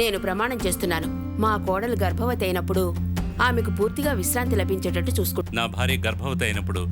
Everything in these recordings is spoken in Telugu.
నేను ప్రమాణం చేస్తున్నాను. మా కోడలు గర్భవతి అయినప్పుడు ఆమెకు పూర్తిగా విశ్రాంతి లభించేటట్టు చూసుకుంటాను నా భార్య గర్భవతి అయినప్పుడు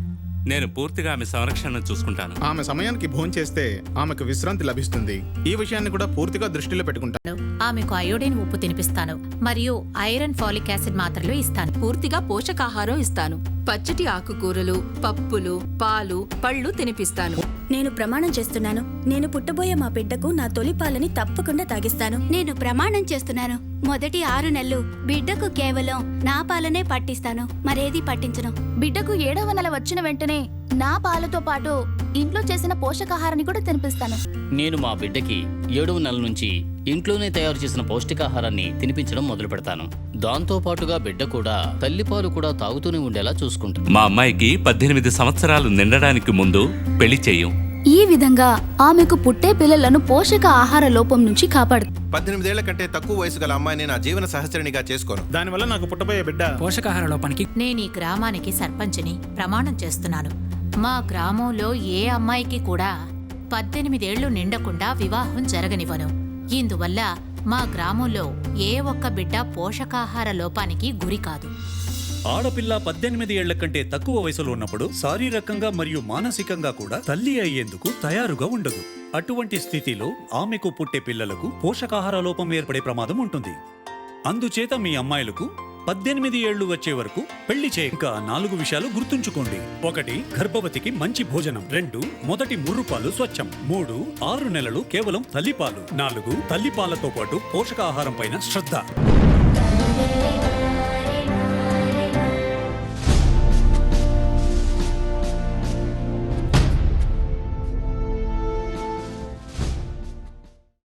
నేను పూర్తిగా ఆమె సంరక్షణను చూసుకుంటాను. ఆమె సమయానికి భోంచేస్తే ఆమెకు విశ్రాంతి లభిస్తుంది. ఈ విషయాన్ని కూడా పూర్తిగా దృష్టిలో పెట్టుకుంటాను. ఆమెకు అయోడిన్ ఉప్పు తినిపిస్తాను మరియు ఐరన్ ఫాలిక్ యాసిడ్ మాత్రలు ఇస్తాను. పూర్తిగా పోషకాహారం ఇస్తాను. పచ్చటి ఆకుకూరలు పప్పులు పాలు పళ్ళు తినిపిస్తాను. నేను ప్రమాణం చేస్తున్నాను. నేను పుట్టబోయే మా బిడ్డకు నా తొలి పాలని తప్పకుండా తాగిస్తాను. నేను ప్రమాణం చేస్తున్నాను. మొదటి ఆరు నెలలు బిడ్డకు కేవలం నా పాలనే పట్టిస్తాను. మరేది పట్టించను. బిడ్డకు ఏడవ నెల వచ్చిన వెంటనే నా పాలతో పాటు ఇంట్లో చేసిన పోషకాహారాన్ని కూడా తినిపిస్తాను. నేను మా బిడ్డకి ఏడవ నెల నుంచి ఇంట్లోనే తయారు చేసిన పౌష్టికాహారాన్ని తినిపించడం మొదలు పెడతాను. దాంతో పాటుగా బిడ్డ కూడా తల్లిపాలు కూడా తాగుతూనే ఉండేలా చూసుకుంటాను మా అమ్మాయికి పద్దెనిమిది సంవత్సరాలు నిండడానికి ముందు పెళ్ళి చేయం. ఈ విధంగా ఆమెకు పుట్టే పిల్లలను పోషక ఆహార లోపం నుంచి కాపాడు పద్దెనిమిదేళ్ళ కంటే తక్కువ వయసు గల అమ్మాయిని నా జీవన సహచరిణిగా చేసుకోను. దానివల్ల నాకు పుట్టబోయే బిడ్డ. పోషకాహార లోపానికి నేను ఈ గ్రామానికి సర్పంచిని ప్రమాణం చేస్తున్నాను. మా గ్రామంలో ఏ అమ్మాయికి కూడా పద్దెనిమిదేళ్ళు నిండకుండా వివాహం జరగనివ్వను. ఇందువల్ల మా గ్రామంలో ఏ ఒక్క బిడ్డ పోషకాహార లోపానికి గురి కాదు. ఆడపిల్ల పద్దెనిమిది ఏళ్ళ కంటే తక్కువ వయసులో ఉన్నప్పుడు శారీరకంగా మరియు మానసికంగా కూడా తల్లి అయ్యేందుకు తయారుగా ఉండదు. అటువంటి స్థితిలో ఆమెకు పుట్టే పిల్లలకు పోషకాహార లోపం ఏర్పడే ప్రమాదం ఉంటుంది. అందుచేత మీ అమ్మాయిలకు పద్దెనిమిది ఏళ్ళు వచ్చే వరకు పెళ్ళి చేయక నాలుగు విషయాలు గుర్తుంచుకోండి. ఒకటి గర్భవతికి మంచి భోజనం. రెండు మొదటి ముర్రుపాలు స్వచ్ఛం. మూడు ఆరు నెలలు కేవలం తల్లిపాలు నాలుగు తల్లిపాలతో పాటు పోషకాహారం పైన శ్రద్ధ.